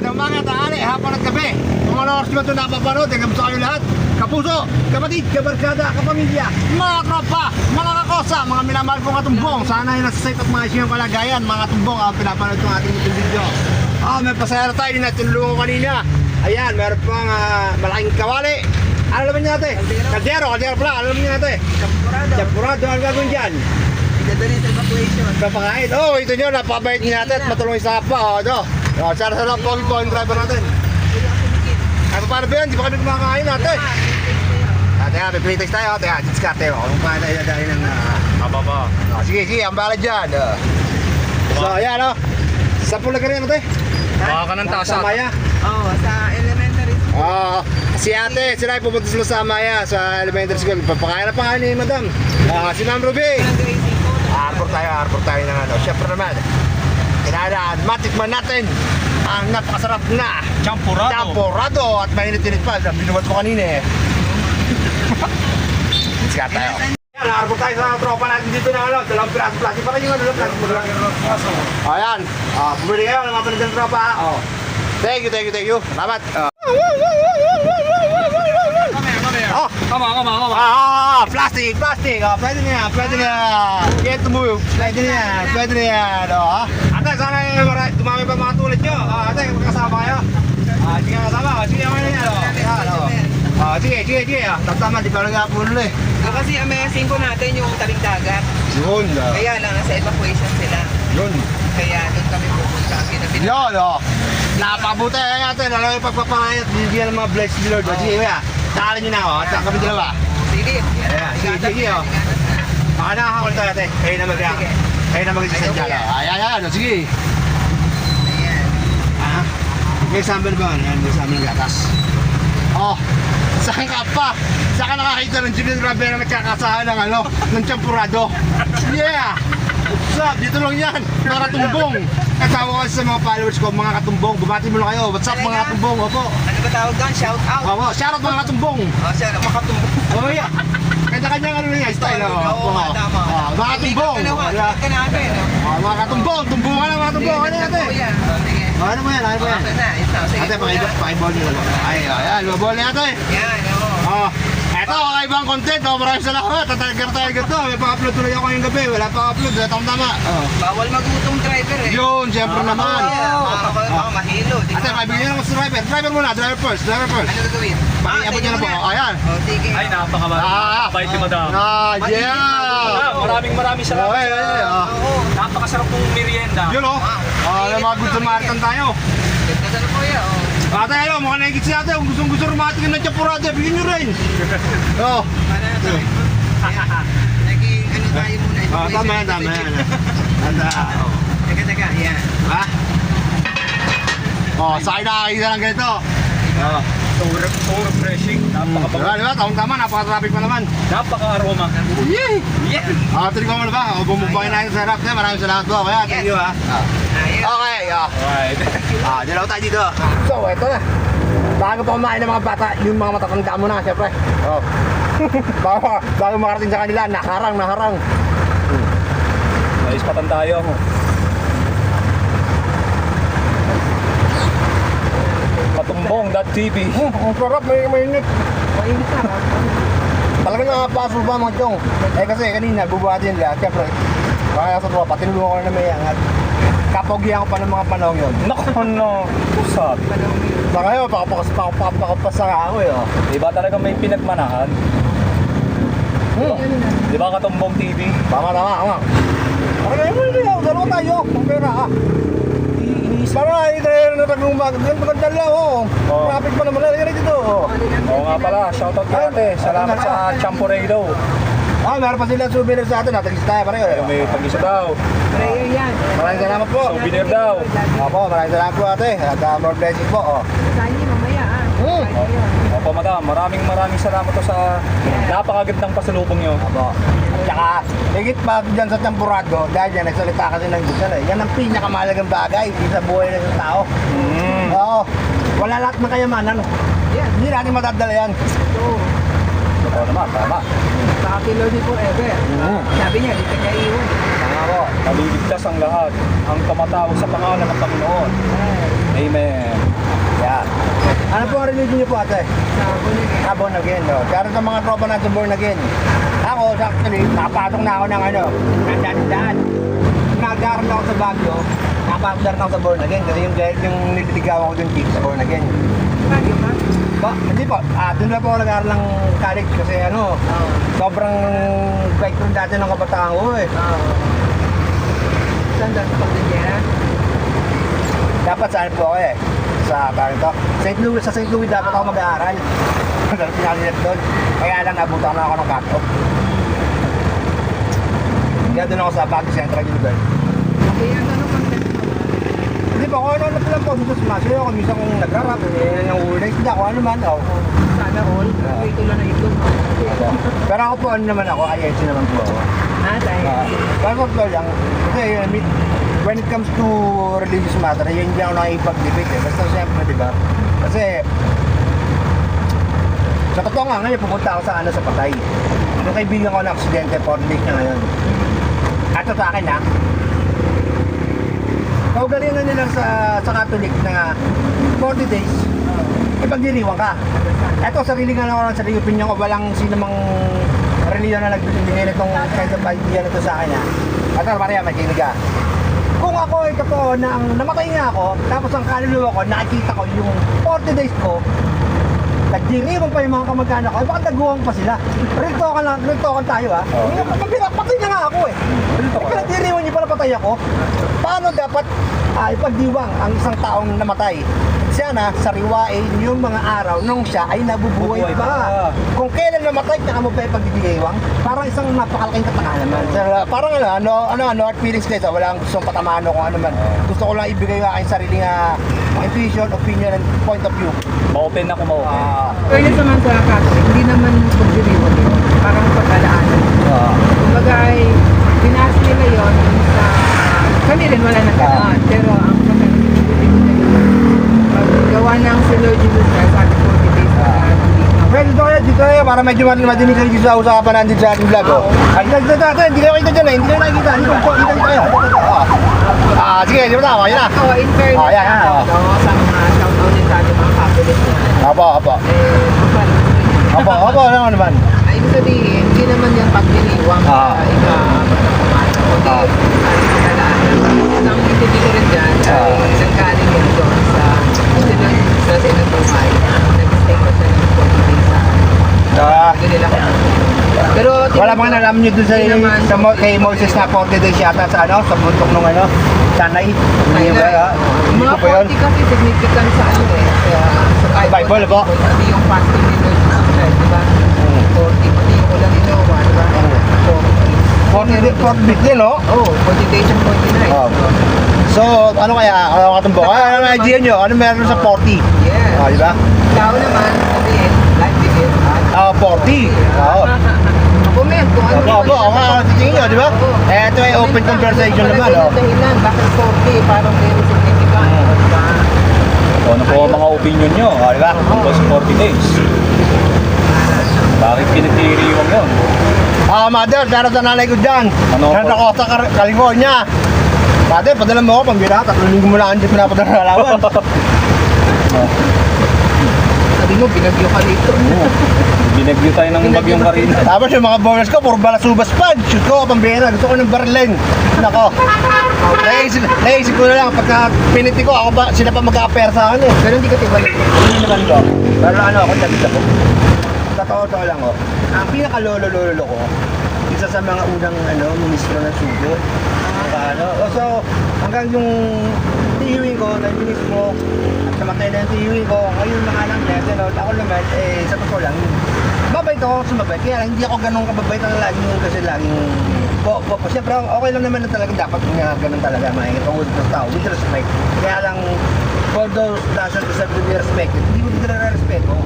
Kada umaga, tanghali, hapon at gabi. Kung ano oras man ito napapanood, hanggang sa kayo lahat. Kapuso, kapatid, kabarkada, kapamilya, mga tropa, mga kakosa, mga minamahal kong katumbong. Sana ay nasa safe at mga isyong kalagayan, mga katumbong ang pinapanood ng ating YouTube video. Ah, may pasayara tayo din na tinulungan kanina. Ayan, meron pang ah, malaking kawali. Ano naman niya ate? Kaldero, kaldero pala. Ano naman niya ate? Champurado. Champurado, ano gagawin dyan? Idadali sa evacuation. Napakain. Oh, ito nyo, napakabait niya natin at matulong sa pa. Oh, ito. Oh, sana sa lang po yung driver natin. Ano paano ba yan? Di ba kami kumakain natin? Ate, ha, may playtext tayo. Ate, ha, diskarte. Oh, kung paano tayo dahil ng... ah, Mababa. oh, sige, sige, ang bala dyan. Oh. So, ayan, oh. Sa pula ka rin, ate? Baka ka ng tasa. Sa Maya. Oo, sa elementary school. Oo. si ate, sila ay pupunta sila sa Maya, sa elementary school. Papakain na pa ni madam. Ah, si Ma'am Ruby. Arbor tayo, arbor tayo ng ano. Siyempre naman, kinadaan, matikman natin ang napakasarap na Champurado. Champorado at mainit-init pa. Binuwat ko kanina eh. Let's go tayo. Yan, arbor tayo sa tropa natin dito na ano. Dalawang piraso plastic. Parang yung ano, plastic mo lang. Ayan. Ah, bumili kayo ng mga palitan ng tropa. ha? Oh. Thank you, thank you, thank you. Salamat. Ah. Oh, Kama, kama, kama. Ah, plastic, plastic. Pwede na yan, pwede na yan. Get to move. Pwede na yan, pwede na yan. Oh. Sana yung mara- dumami pa mga tulad nyo. Ah, ate, magkasama kayo. Ah, sige kasama. Ah, Sige, okay na yan. Oh. Yan, oh. Ah, sige, sige, sige. Ah, tama, di pa nag-apulo eh. Ah, kasi amazing ko natin yung taling dagat. Yun, ah. Kaya lang, nasa evacuation sila. Yun. Kaya doon kami pupunta. Kinabilang. Yun, oh. Napakabuti ay ate, lalo yung pagpapangayat, bigyan ng mga blessed ni Lord. Oh, Sige, kuya. Sakalan nyo na, oh. At kami dalawa. Sige. Ayan, sige, sige, oh. Baka nakakakulit tayo, ate. Kayo na mag- Sige. Kayo na mag-isasadya. Sige. Ayan, ayan, oh, sige. Ayan. Ah, may sample ba? Yan, may sample ng gatas. Oh, saan ka pa? Saan ka nakakita ng Jimmy Rivera na nagkakasahan ng ano, ng champurado? Yeah! What's up? Dito lang yan, mga katumbong. Kasama ko sa mga followers ko, mga katumbong. Bumati mo lang kayo. What's up mga katumbong? Opo. Ano ba tawag doon? Shout out. Opo, shoutout mga katumbong. Oh, siya, makatumbo. Oh, yeah. Kanya-kanya ano yan, style. Oh, Oo, oh, tama. oh, mga katumbong. Ka naman, Yeah. ka. Oh, mga katumbong. Tumbungan lang mga katumbong. Ano natin? Oo. Oh, ano mo yan? Ano mo yan? Na. Ate, pakibol, nyo lang. Ay, ayan, lumabol na ate. Yan, Oh, eto, kakaibang content. Oh, maraming salamat. Tatagar tayo ganito. May pa-upload tuloy ako ngayong gabi. Wala pa upload. Wala tama tama. Oh. Bawal magutong driver eh. Yun, siyempre naman. Oo, baka baka mahilo. di Ate, kaibigan nyo ng driver. Driver muna, driver first, driver first. Ano gagawin? Pakiabot nyo na po. Oh, ayan. Oh, sige. Ay, napakabait. Ah, Napakabait ni madam. Ah, yeah. maraming maraming salamat. Okay, okay, oh. Oo. Napakasarap ng merienda. Yun oh. Oh, may mga good Samaritan tayo. Ganda na po yan. Ate, ano, mukhang nakikita si ate. Kung gustong gusto rumating ng Chapurado, bigyan nyo rin. Oh. Na to? Ayan. Naging ano tayo muna. Oh, tama yan, tama yan. Anda, oh. Teka, teka. Yan. Ha? Oh, sa akin nakakita ng ganito. Oh. So, so refreshing. Diba, Napakabango. diba? Taong tama, napaka-traffic pa naman. Napaka-aroma. Yay! Yeah. Ah, tingnan mo na ba? O, bumubay na yung sarap niya. Maraming salamat po. Kaya, thank you ha. Ayun. Okay, ah. Alright. Ah, dilaw tayo dito. So, eto na. Bago pa kumain ng mga bata, yung mga matatanda mo na, syempre. Oh. bago, bago makarating sa kanila, naharang, naharang. Ayos patan tayo. Patumbong.tv Hmm, ang sarap, may mainit. Mainit na. Talaga nakapasol pa mga chong. Eh kasi kanina, bubuhatin nila. Syempre, kaya sa tropa, tinulungan ko na may angat. Kapogyan ko pa ng mga panahon yun. Naku no. Sabi. Sa ngayon, pakapakas pa pakapakas sa ako eh. Oh. Diba talaga may pinagmanahan? Hmm. Di ba Katumbong TV? Tama, tama, tama. Mo hindi ako, dalawa tayo. Ang pera ha. Para ay tayo na taglumag. Ganito maganda lang oh. Oo. Traffic pa naman. Halika dito oh. Oo nga pala, shoutout kay ate. Salamat sa Champorado. Ah, meron pa sila souvenir sa atin. Natalis tayo pareho. eh. May pag-isa daw. Prayer yan. Maraming salamat po. Souvenir daw. Opo, maraming salamat po ate. At uh, more blessing po. Oh. Sali mamaya ah. Hmm. Opo madam, maraming maraming salamat to sa napakagandang pasalubong nyo. Opo. At saka, higit pa dyan sa temporado, dahil yan, nagsalita kasi ng Diyos yan eh. Yan ang pinakamahalagang bagay sa buhay ng isang tao. Mm. Oo. Wala lahat ng kayamanan. Yan. Hindi natin matadala yan. So, Totoo naman, tama. sa akin Lord forever. Mhm. Sabi niya, di ka niya iwan. Tama po. Naliligtas ang lahat. Ang tumatawag sa pangalan ng Panginoon. Amen. Ano po ang religion niyo po ate? Ah, born again, no? Pero sa mga tropa natin born again. Ako, actually, nakapasok na ako ng ano, nandaan-daan. Nag-aaral ako sa Baguio, nakapasok na ako sa born again. Kasi yung, yung nililigawan ko dun chief sa born again. Baguio ka? Ba, hindi po. Ah, doon na po ako nag-aaral ng college kasi ano, Oo. sobrang bike ko dati ng kabataan ko eh. Oo. Saan daw sa Pagdadera? Dapat saan po ako eh? Sa parang to. St. Louis, sa St. Louis dapat ako mag-aaral. Dahil pinalinat doon. Kaya lang nabutan na ako ng cut-off. Kaya doon ako sa Baguio Central University. Okay, ang ano content mo? Hindi po, kung ano-ano lang po dito sa Masyo. Kung minsan kung nagra-rap, eh, yung ulay, hindi ako ano man. Oh. Sana all. Ako ito lang na ito. Pero ako po, ano naman ako, INC naman po ako. Ah, dahil. Uh, pero po lang, kasi mean, when it comes to religious matter, yun hindi ako nakipag-debate eh. Basta siyempre, di ba? Kasi, sa totoo nga ngayon, pupunta ako sa ano, sa patay. Yung kaibigan ko na aksidente, 4 days na ngayon. At sa akin ha, kaugalingan nila sa, sa Catholic na 40 days, ipagdiriwang ka. Eto, sarili nga lang ako ng sarili opinion ko, walang sino mang reliyon na nagbibigay nitong kind of idea nito sa akin ha. At Maria, may kinig ka. Kung ako ay totoo na ang namatay nga ako, tapos ang kaluluwa ko, nakikita ko yung 40 days ko, nagdiriwang pa yung mga kamag-anak ko, eh baka daguwang pa sila. Real talk lang, real talk tayo ha. Oo. Oh. Patay na nga ako eh. Eh, Pinagdiriwang niyo pala patay ako. Paano dapat ah, ipagdiwang ang isang taong namatay? Sana sariwain yung mga araw nung siya ay nabubuhay Bubuhay pa. pa. Kung kailan namatay, tsaka mo pa ipagdidiwang, parang isang napakalaking katangahan naman. So, parang ano, ano, ano, ano, hard feelings kayo. Wala akong gustong patamaan o kung ano man. Gusto ko lang ibigay yung aking sariling uh, intuition, opinion, and point of view. Ma-open na kung ma-open. Ah, Fairness naman sa Catholic, hindi naman pagdiriwang yun. Parang pagkalaanan. Ah. Kumbaga ay, dinas nila yun sa... Kami rin wala na gano'n. Pero ang pagkakalimutin nila, paggawa ng si Lord Jesus Christ, sabi ko, hindi sa hindi ka. Well, dito kayo, dito kayo, para medyo mad- madinig dito sa usapan natin sa ating vlog. Oh. Ay, dito, dito, dito, hindi kayo kita dyan eh, hindi kayo nakikita. Dito, dito, dito kayo. Dito, ah. Ah, sige, di ba tama, yun na. So, in fairness, Oh, yan, yan, no, sa mga shoutout din sa ating mga Catholic na, Apo, apo. eh. Apo, apo, ano naman. Ay, ibig sabihin, hindi naman yan pagdiriwang Ah. sa ika Ah. ang pagkalaan. Ang intindi ko rin dyan ay Ah. nanggaling yan doon sa sila sa sinutumay. Nag-stay ko siya ng 40 days sa Ah, Hindi nila kung Pero wala bang alam nyo dun sa, sa Mo- kay Moses na 40 days yata sa ano, sa bundok nung ano, sanay. Hindi ba? ah? Hindi Mga ko yun. 40 kasi significant sa ano eh. Sa, sa Bible, po? Pati yung fasting ni Lord Jesus Christ, di ba? Hmm. 40, pati yung ulang inowa, di ba? 40 40 days, 40 days din, no? Oh, 40 days and 40 nights. Oh. So, ano kaya, ano katumbok? Ano ang idea nyo? Ano meron sa 40? Yes. Ah, di ba? Tao naman, sabihin, life begins at Ah, 40. Oo. Comment kung ano Opo, opo, ako nga tingin nyo, di ba? Eh, ito ay open conversation naman, oh. Dahilan, bakit 40? Parang very significant. Ba? O, ano po ang mga opinion nyo? Oh, di ba? Tungkol sa 40 days. Bakit pinagdiriwang yun? Ah, mother, darating sa nanay ko dyan. Ano po? Costa, Car- California. Mother, padala mo ako pang bira. Tatlong linggo mo lang hindi pinapadala ng alawan. Sabi mo, binagyo ka dito. Binagyo tayo ng bagyong Karina. Tapos yung mga bonus ko, puro balasubas pa. Shoot ko, pang bira. Gusto ko ng Berlin. Nako. Naisip, naisip ko na lang, pagka piniti ko, ako ba, sila pa mag-a-appear sa akin eh. Pero hindi ka tibalik. Hindi naman ko. Pero ano ako, nabit ako. Sa totoo lang ko, ang pinaka-lolo-lolo ko, isa sa mga unang ano, ministro ng Subo. Ano, oh, so, hanggang yung tiyuwi ko, na ministro, at namatay na yung tiyuwi ko, ngayon mga anak niya, ano, ako naman, eh, sa totoo lang, mabait ako sumabait. Kaya hindi ako ganun kababait na laging kasi laging po, po, po. Siyempre, okay lang naman na talaga dapat nga ganun talaga makikita ko with tao, with respect. Kaya lang, although doesn't deserve to be respected, hindi ko din nare-respect ko.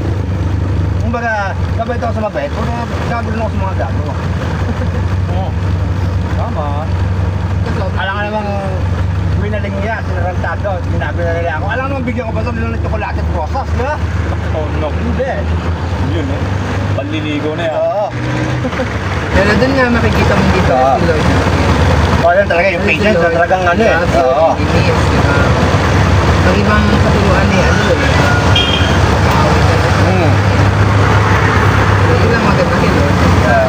Kumbaga, mabait ako sa mabait, pero gagawin ako sa mga gago. Oo. pinagala ako. Alam mo naman bigyan ko ba sa nila ng chocolate at rosas, di ba? Oh, no. Hindi. Yun, eh. Panliligo na yan. Oo. Pero doon nga makikita mo dito, Oo. si Oh, yun talaga, yung patient na talagang ano eh. Oo. Oo. Ang ibang katuluan eh, ano eh. Hmm. So, yun ang maganda kay Lord.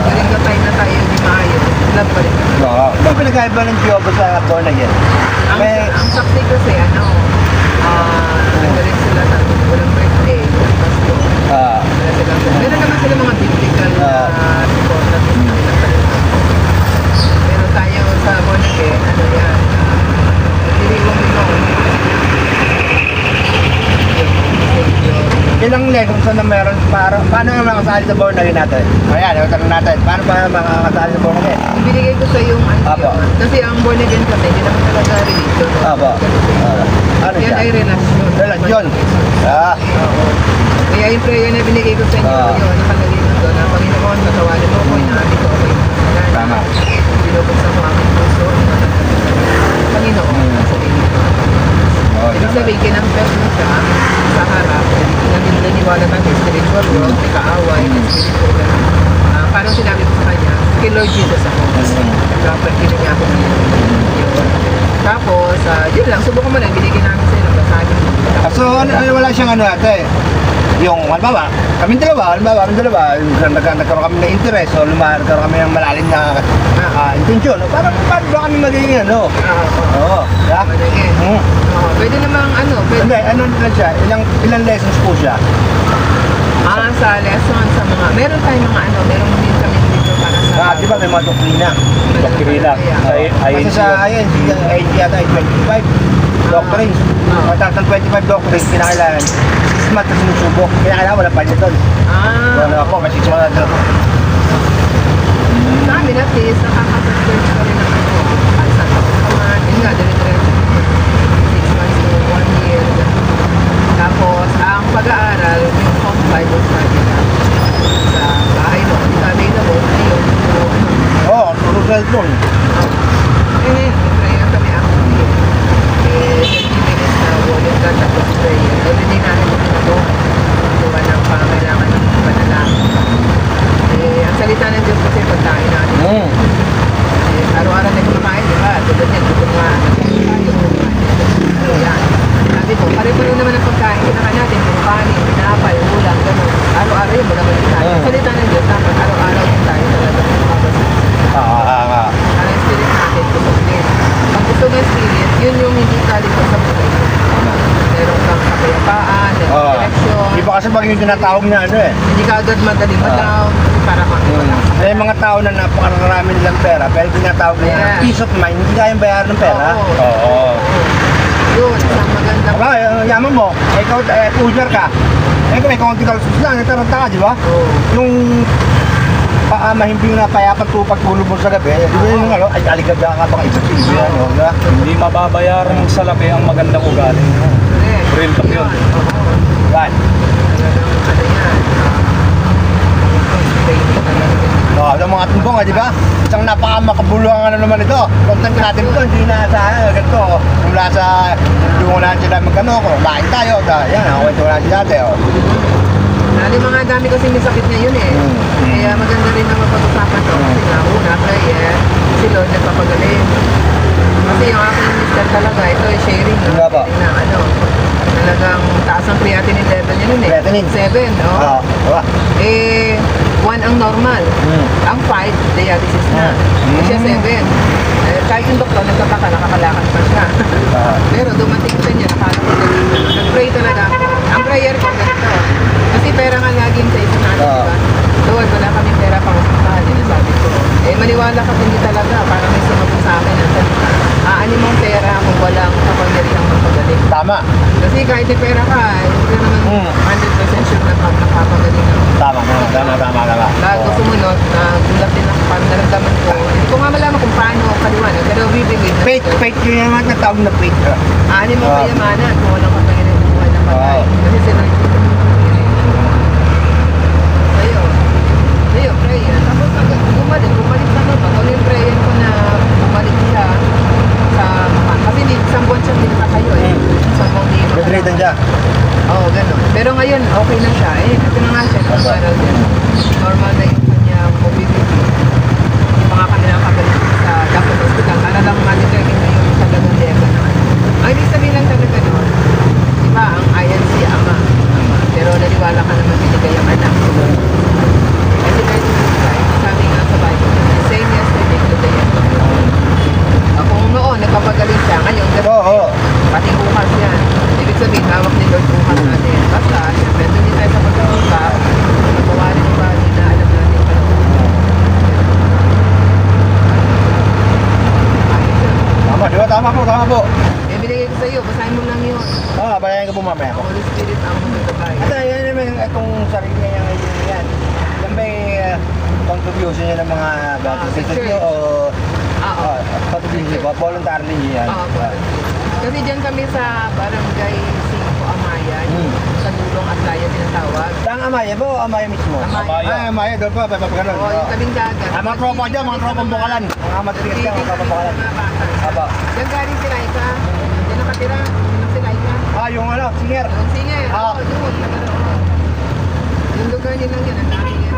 Galing ka tayo na tayo, hindi maayon. Love pa rin. Oo. Ano ang pinagkaiba ng Jehovah sa born again? Eh. Ang, May, ang sakti kasi, ano, ah, nagaling sila sa walang birthday, walang Pasko. ah, Wala silang, meron naman sila mga biblical na Ah. report na pinagkaiba. Pero tayo sa born again, ano yan, ah, diriwang limong. ilang lessons na meron para makasali sa born again natin? Ayan, yung tanong natin. Paano ba makakasali sa born again? Ibinigay ko sa yung ano Apo. yun. Kasi ang born again kasi, hindi naman talaga religion. Apo. Ano Yan siya? ay relasyon. Relasyon. Ah, Oo. Kaya yung prayer na binigay ko sa inyo, Ah. yun, nakalagay mo doon, na Panginoon, patawarin mo ko ako yung kasalanan. Tama. Binubuksan ko aking puso, Panginoon, Hmm. sa tingin ko. oh, Ibig sabihin, kinamper mo siya sa harap, ka sa spiritual world, may kaaway, may spiritual na, ah, parang sinabi ko sa kanya, kay Lord Jesus ako. Dapat niya ako yun. Tapos, ah, yun lang, subukan mo lang, binigyan namin sa'yo ng basahin. Ah, So, ano, ano, wala siyang ano ate? Yung, halimbawa, kami dalawa, halimbawa, kami dalawa, nag, nagkaroon kami ng interest o lumahar, nagkaroon kami ng malalim na ah, intensyon. No? Parang, paano ba kami magiging ano? Oo. Yeah? Oo, pwede namang ano, pwede Hindi, ano na siya? Ilang, ilang lessons po siya? Ah, sa lesson, sa mga, meron tayong mga ano, meron din kami dito para sa... Ah, di ba may mga doktrina? Doktrina. Sa Kasi INC. sa INC, yung INC yata ay 25 doctrines. Ah. Matang ng 25 doctrines, kinakailangan. Six months na sinusubok. Kinakailangan wala pa niya doon. Ah, Wala ako, may six months na doon. sa amin at least, nakaka-search pa rin ng ano, ah, sa kaman, yun nga, dire-diretso. Six months to one year. Tapos, ang pag-aaral, yung home Bible study na sa bahay no, hindi ka available, ayun, so, ano, Oo, oh, puro cellphone. Eh, prayer kami actually. Eh, 30 minutes na volume ka tapos prayer. Everyday namin kami na to. Gawa ng pangangailangan ng panalangin. Eh, ang salita ng Diyos kasi pagkain natin. Hmm. Eh, araw-araw na kumakain, di ba? Tulad yan, gutom nga. Nagkain tayo, kumain. Ano yan? Sabi ko, pare-pare naman ang pagkain. Kinakain natin, yung kanin, pinapay, ulam, gano'n. Araw-araw yun, wala man tayo. Mm. Ang salita ng Diyos, dapat araw-araw yun tayo talaga. Mababasa. Ah, ah, ah. Ang spirit natin, busog din. Ang busog ng spirit, yun yung hindi kaligtas sa buhay. Meron kang kapayapaan, meron Oo. direction, Iba kasi pag yung tinatawag na ano eh. hindi ka agad madaling madaw, para kang wala. May mga tao na napakarami nilang pera, pero tinatawag nila Yeah. peace of mind, hindi kayang bayaran ng pera. Oo. Oo. Yun, isang maganda. Aba, yung yaman mo, eh, ikaw, eh, pusher ka. Eh, kung may kaunti kalusus lang, nataranta ka, di ba? Oo. Yung pa, uh, mahimbing na payapan tupag tulog mo sa gabi, eh, di ba yung ano, ay aligabya ka baka iba siya, yan, no? di ba? Hindi mababayaran sa labi ang magandang ugali. Real talk yun. Yan. Talagang ano yan. ah, training talaga. Oh, yung mga tumbong, di ba? Isang napakamakabuluhan ano naman ito. Content natin ito, hindi na sa ano, ganito. oh. Mula sa dungo na sila magkano, kung lain tayo, ta, yan, ako ito na sila dati, oh. Lalo mga dami kasi may sakit ngayon eh. Mm. Kaya maganda rin na mapag-usapan to. Kasi nga una, prayer, si Lord nagpapagaling. Kasi yung aking mister talaga, ito ay sharing. No? Nga ba? Sharing na ano, talagang taas ang creatinine level niya nun eh. Creatinine? Seven, no? Oo, diba? Eh, one ang normal. Mm. Ang five, dialysis na. Mm. Siya seven. Eh, kahit yung doktor, nagtataka, nakakalakad pa siya. Ah. Pero dumating sa niya, nakala ko ganun. Nag-pray talaga. Ang prayer ko ganito. Kasi pera nga laging sa isa natin, Oo. di ba? Doon, wala kami pera pang hospital. Yun ang sabi ko. Eh, maniwala ka hindi talaga. Parang may sumagot sa akin. Ang sabi, aanin mong pera kung walang magpagaling. Tama. Kasi kahit may pera ka, eh, hindi ka naman Mm. 100% sure na pag nakapagaling ako. Tama, tama, tama, tama, tama. Bago Oo. sumunod, na gulat din ako naramdaman ko. Hindi ko nga malaman kung paano paliwanag. Pero we believe na Faith, faith yun yung mga tawag na faith. ah. Aanin mo Ah. kayamanan kung walang kapangyarihan ng buhay na patay. Ah. Kasi na naman. Ano yung prayer ko na bumalik siya sa mukha. Kasi hindi, isang buwan siya sa kayo eh. Isang buwan di Bedridden siya. Oo, gano'n. Pero ngayon, okay na siya. Eh, kasi na nga siya, normal Tama po, tama po. Eh, binigay ko sa iyo. Basahin mo lang yun. Ah, Oo, oh, balayan ko po mamaya po. Holy Spirit ang magkakabay. At ah, ayan naman, itong sarili niya yung idea yan. Yan ba uh, contribution niya ng mga baptism niyo o... Oo. Contribution niya ba? Voluntarily yan. Oo, Kasi dyan kami sa barangay Amayan, Hmm. sa Dulong at Laya tinatawag. Saan Amaya ba o Amaya mismo? Amaya. Ay, Amaya, doon pa, pa, pa, pa, Oo, yung tabing dagat. Ah, mga tropa dyan, mga tropang bukalan. Mga matitigas dyan, mga bukalan. Aba. Diyan galing si Laika. Diyan nakatira. Diyan si Laika. Ah, yung ano, singer. Ang singer. Ah. Oo, doon. nakaraon. Yung lugar nilang yan, ang dami yan.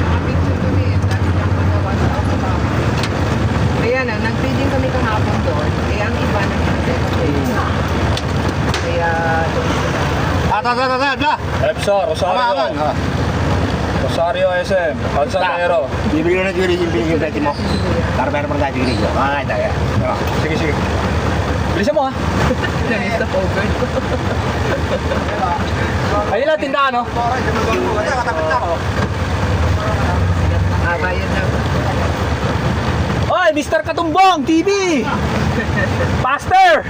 Nakapicture kami. Ang dami niyang magawa sa ako. Kaya na, nag-feeding kami kahapon doon. Kaya ang iba na Kaya doon sila. Ah, ta, ta, ta. EPSA, Tama, Rosario. aman. Ah. Rosario SM, Calzadero. Bibili ko na siguro yung binigay yung dati mo. Para meron pang dati siguro. Ah, tayo. Sige, sige. Bilisan mo ha. Nanis na over. Ayun lang tindahan no? Katapit na ako. Ah, bayad na. Oy, Mr. Katumbong TV! Pastor!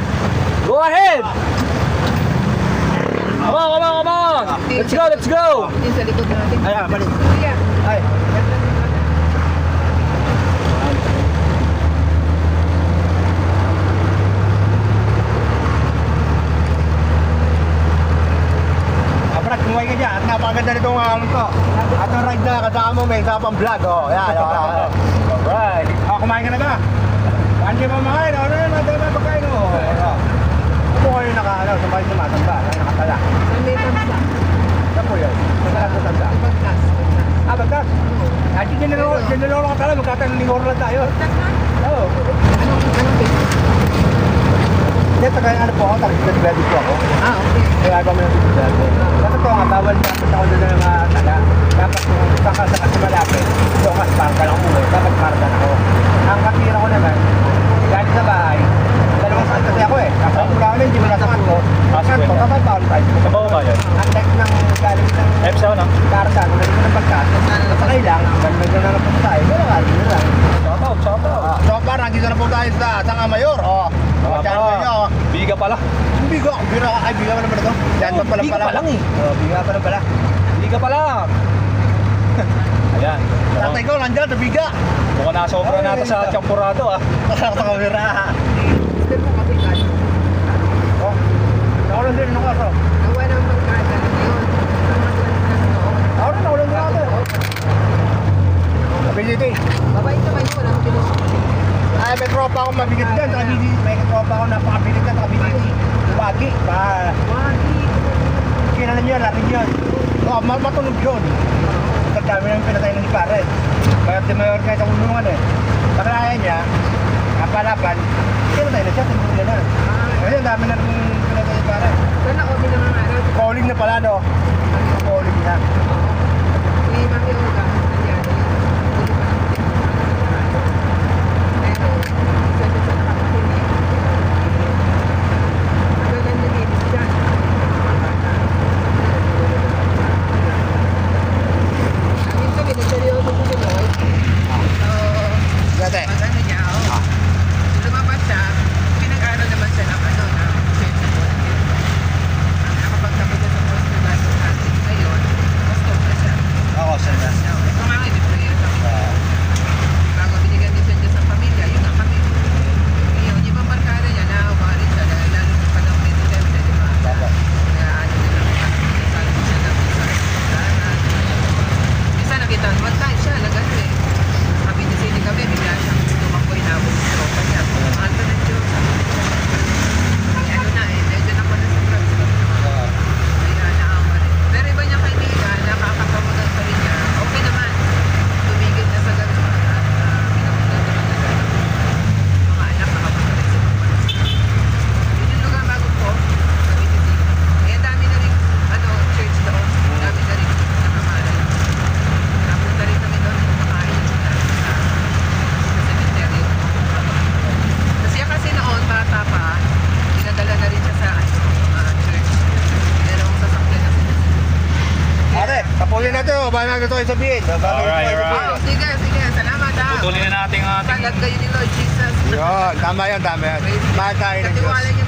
Go ahead! Come on, come on, come on! Let's go, let's go! Sa likod natin. Ay, ah, balik. Ay. Abrat, kumuhay ka dyan. At napakaganda nitong ano to. At ang ride na kasama mo, may isang vlog. Oh, yan. Oh, oh. Alright. oh, kumain ka na ba? Saan ka ba makain? Ano na, na pagkain. Oh. Ano kayo naka, ano, sumay sumatanda, Saan may tamsa? Saan po yun? Saan sa tanda? Pagkas. Ah, bagkas. Ah, di dinalo ka tala, magkatalang lingkor lang tayo. Oo. Anong, anong case? Hindi, taga ano po ako, Grady po ako. Ah, okay. Kaya ako may nagsisigado. Kasi po nga, bawal dapat ako doon ng mga taga. Dapat kung saka sa kasi malapit, doon ka parka lang umuwi, dapat parka na ako. Ang katira ko naman, galing sa bahay, dalawang saan kasi ako eh. Nasa mula kami, hindi mo nasa kanto. Ah, Kanto, sige. kapag bawal tayo. Sa baba ba yun? Ang next ng galing ng EPSA no? karga, kung galing ko ng pagka, nasakay lang, galing na po tayo, pero galing na lang. Shout out, shout out. Ah, so parang dito na po tayo sa Sanga Mayor. Oh. Tama pa. nyo. Biga pala. Bigo. Biro ka kay Bigo naman ito. Diyan pa pala Biga pala. pa lang eh. Oh, Bigo pa lang pala. Biga pala. Ayan. Tatay ko nandiyan sa Biga. Mukhang nasobra Ay, natin sa champurado ah. Sa kamera. Gusto mo kasi. Oh. Nakulang din ng kaso. Nawa ng na. Ang na noon. Ako rin nakulang din ako. Ability. Babait naman yun. Walang pinusulit. Ay, may tropa akong mabigat dyan. Sa BD. May tropa akong napakabilit dyan sa BD. Wagi. Pa. Wagi. Natin yun. Oh, ma- matunog yun. Ang dami namin pinatay ng pare. Kaya di mayor kayo sa kulungan eh. Sa kalaya niya, kapalapan, pinatay na siya, tinuloy niya na. Kasi ang dami na rin pinatay ni pare. Sana o binangangaral. Calling na pala, no? Calling na. Si Mami Olga. Nandiyan. Hindi pa Pero, isa dyan sa nakakakinig. Magaganda din siya. Amin kami, nagseryoso ko si Lloyd. So, Dati. Pag ano niya, oo. Lumabas siya, pinag-aral naman siya ng ano, ng principal. Ang nakapagtapos niya sa post graduate natin ngayon, gusto na siya. Ako, sana. So, ito nga ngayon, prayer kami. Bago binigyan din siya dyan sa pamilya, yun ang kami. Ngayon, yung ibang barkada niya, naawa rin siya, dahil lalo sa panahon ni Duterte, di ba? Baba. Kaya ano na lang, sabi ko siya na minsan, sana, minsan nakita, one time siya, nagano eh. Sabi ni Cindy kami, bigla siyang tumakbo inabot ng tropa niya. Mahal ka ng Diyos, sabi ko siya. Kaya ano na eh, medyo na pala sa drugs. Kaya naawa rin. Pero iba niyang kaibigan, nakakapamunan pa rin niya. Okay naman. Tumigil na sa ganun. At uh, pinamunan naman na sa mga anak nakapagpalit sa mga yun yung lugar bago po, sa BTC. Kaya dami na rin, ano, church doon. Dami na rin nakamaral. Napunta rin kami doon, kumakain na sa, sa cemetery. Kasi yan kasi noon, bata pa, pinadala na rin siya sa ano, ah, church. Merong sasakyan na sila. Ate, natin ito kayo sabihin. Alright, ito kayo alright. Oh, sige, sige. Salamat ha. Tutuloy na natin ang ating... Salat kayo ni Lord Jesus. Yun, tama yan, tama yan. Mahal tayo ng Diyos.